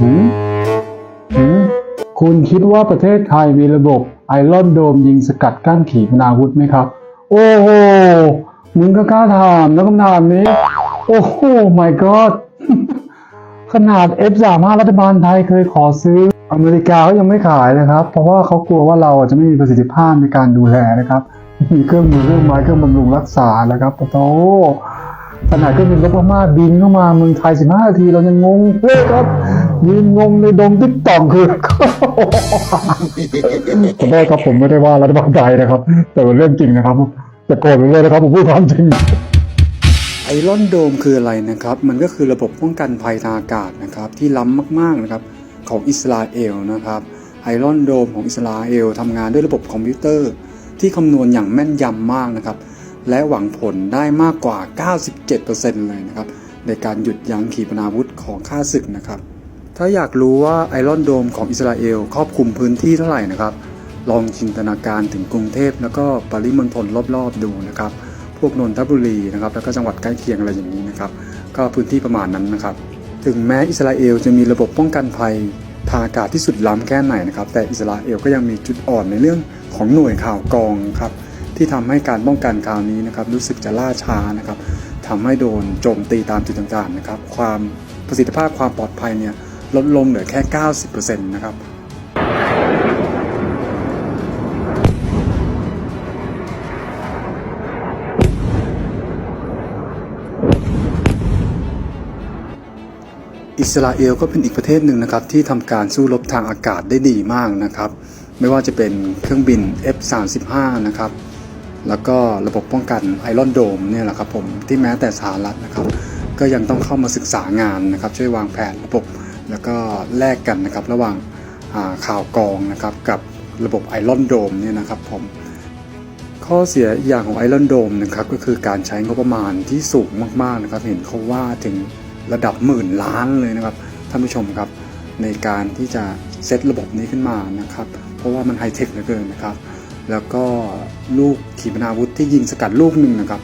หืมหืมคุณคิดว่าประเทศไทยมีระบบไอรอนโดมยิงสกัดกั้นขีปนาวุธไหมครับ โอ้โห มึงก็กล้าถามนะคำถามนี้ โอ้โห my god ขนาด F35 รัฐบาลไทยเคยขอซื้ออเมริกาเขายังไม่ขายนะครับ เพราะว่าเขากลัวว่าเราจะไม่มีประสิทธิภาพในการดูแลนะครับ มีเครื่องมือเครื่องไม้เครื่องบำรุงรักษานะครับโอ้โหขนาดเครื่องบินรบพม่าบินเข้ามาเมืองไทย 15นาทีเรายังงงเลยครับ ยืนงงในดงติ๊กต่องคือขอโทษครับผมไม่ได้ว่ารัฐบาลไทยนะครับ แต่เป็นเรื่องจริงนะครับแต่โกรธไปเลยนะครับผมพูดความจริงไอรอนโดมคืออะไรนะครับ มันก็คือระบบป้องกันภัยทางอากาศนะครับ ที่ล้ำมากๆนะครับของอิสราเอลนะครับไอรอนโดมของอิสราเอลทำงานด้วยระบบคอมพิวเตอร์ ที่คำนวณอย่างแม่นยำมากนะครับ และหวังผลได้มากกว่า 97%เลยนะครับ ในการหยุดยั้งขีปนาวุธของข้าศึกนะครับ ถ้าอยากรู้ว่าไอรอนโดมของอิสราเอลครอบคลุมพื้นที่เท่าไหร่นะครับ ลองจินตนาการถึงกรุงเทพแล้วก็ปริมณฑลรอบๆดูนะครับ พวกนนทบุรีนะครับแล้วก็จังหวัดใกล้เคียงอะไรอย่างนี้นะครับ ก็พื้นที่ประมาณนั้นนะครับ ถึงแม้อิสราเอลจะมีระบบป้องกันภัยทางอากาศที่สุดล้ำแค่ไหนนะครับ แต่อิสราเอลก็ยังมีจุดอ่อนในเรื่องของหน่วยข่าวกรองครับที่ทำให้การป้องกันคราวนี้นะครับรู้สึกจะล่าช้านะครับทำให้โดนโจมตีตามจุดต่างๆนะครับ ความประสิทธิภาพความปลอดภัยเนี่ย ลดลงเหลือแค่ 90%นะครับอิสราเอลก็เป็นอีกประเทศหนึ่งนะครับที่ทำการสู้รบทางอากาศได้ดีมากนะครับ ไม่ว่าจะเป็นเครื่องบิน F35 นะครับ แล้วก็ระบบป้องกันไอรอนโดมเนี่ยแหละครับผมที่แม้แต่สหรัฐนะครับ ก็ยังต้องเข้ามาศึกษางานนะครับ ช่วยวางแผนระบบ แล้วก็แลกกันนะครับระหว่างาข่าวกรองนะครับกับระบบไอรอนโดมเนี่ยนะครับผมข้อเสียอีกอย่างของไอรอนโดมนะครับก็คือการใช้งบประมาณที่สูงมากๆนะครับ เห็นเขาว่าถึงระดับหมื่นล้านเลยนะครับท่านผู้ชมครับในการที่จะเซตระบบนี้ขึ้นมานะครับ เพราะว่ามันไฮเทคเหลือเกินนะครับ แล้วก็ลูกขีปนาวุธที่ยิงสกัดลูกหนึ่งนะครับ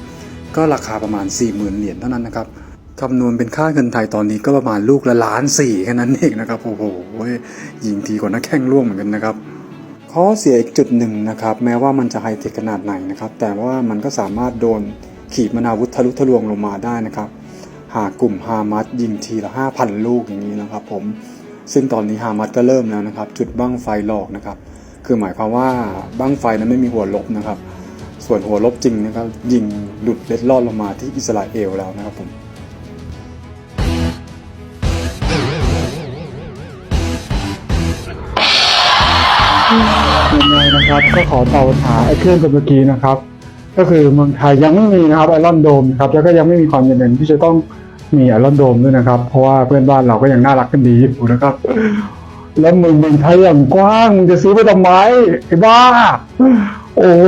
ก็ราคาประมาณ 4 0,000 เหรียญเท่านั้นนะครับ คำนวณเป็นค่าเงินไทยตอนนี้ก็ประมาณลูกละล้านสี่แค่นั้นเองนะครับโอ้โหยิงทีกว่านักแข่งร่วงเหมือนกันนะครับข้อเสียอีกจุดหนึ่งนะครับ แม้ว่ามันจะไฮเทคขนาดไหนนะครับ แต่ว่ามันก็สามารถโดนขีปนาวุธทะลุทะลวงลงมาได้นะครับ หากกลุ่มฮามัสยิงทีละ 5,000 ลูกอย่างนี้นะครับผมซึ่งตอนนี้ฮามัสก็เริ่มแล้วนะครับ จุดบั้งไฟหลอกนะครับ คือหมายความว่าบั้งไฟนั้นไม่มีหัวลบนะครับ ส่วนหัวลบจริงนะครับ ยิงหลุดเล็ดลอดลงมาที่อิสราเอลแล้วนะครับผม ยังไงนะครับก็ขอตอบปัญหาไอ้เครื่องตัวเมื่อกี้นะครับ ก็คือเมืองไทยยังไม่มีนะครับไอรอนโดมครับแล้วก็ยังไม่มีความจำเป็นที่จะต้องมีไอรอนโดมด้วยนะครับ เพราะว่าเพื่อนบ้านเราก็ยังน่ารักกันดีอยู่นะครับ แล้วเมืองเมืองไทยอย่างกว้างมึงจะซื้อไปทำไมไอ้บ้า โอ้โห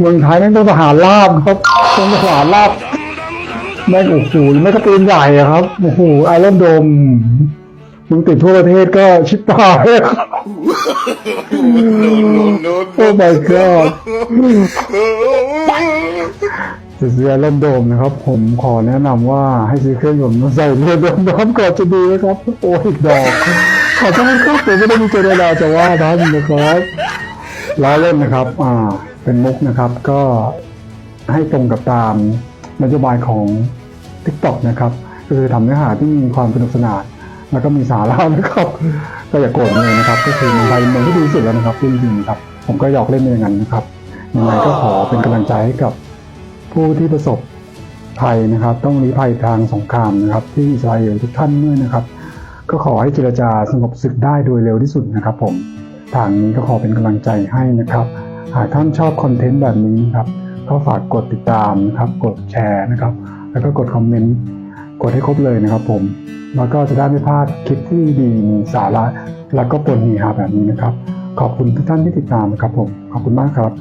เมืองไทยแม่งต้องทหารราบครับต้องทหารราบแม่งโอ้โหไม่ก็ปืนใหญ่ครับโอ้โหไอรอนโดม มึงติดทั่วประเทศก็ชิบหายครับโอ้ my god จะซื้อไอรอนโดมนะครับ ผมขอแนะนำว่าให้ซื้อเครื่องยนต์มาใส่เรือโดมน้ำก่อนจะดีนะครับ โอ้ยดอก ขอโทษครับผมไม่ได้มีเจตนาจะว่าท่านนะครับล้อเล่นนะครับ อ่า เป็นมุกนะครับ ก็ให้ตรงกับตามนโยบายของ TikTok นะครับ ก็คือทำเนื้อหาที่มีความสนุกสนาน แล้วก็มีสาระนะครับ ก็อย่าโกรธเลยนะครับ ก็คือมืองไทยเป็นเมืองที่ดีที่สุดแล้วนะครับจริงๆครับ ผมก็หยอกเล่นอย่างนั้นนะครับยังไงก็ขอเป็นกำลังใจให้กับผู้ที่ประสบภัยนะครับ ต้องลี้ภัยทางสงครามนะครับ ที่อิสราเอลทุกท่านด้วยนะครับ ก็ขอให้เจรจาสงบศึกได้โดยเร็วที่สุดนะครับ ผมทางนี้ก็ขอเป็นกำลังใจให้นะครับ หากท่านชอบคอนเทนต์แบบนี้นะครับก็ฝากกดติดตามนะครับ กดแชร์นะครับ แล้วก็กดคอมเมนต์กดให้ครบเลยนะครับผม แล้วก็จะได้ไม่พลาดคลิปที่ดีมีสาระ แล้วก็ปนเฮฮาแบบนี้นะครับ ขอบคุณทุกท่านที่ติดตามนะครับผม ขอบคุณมากครับ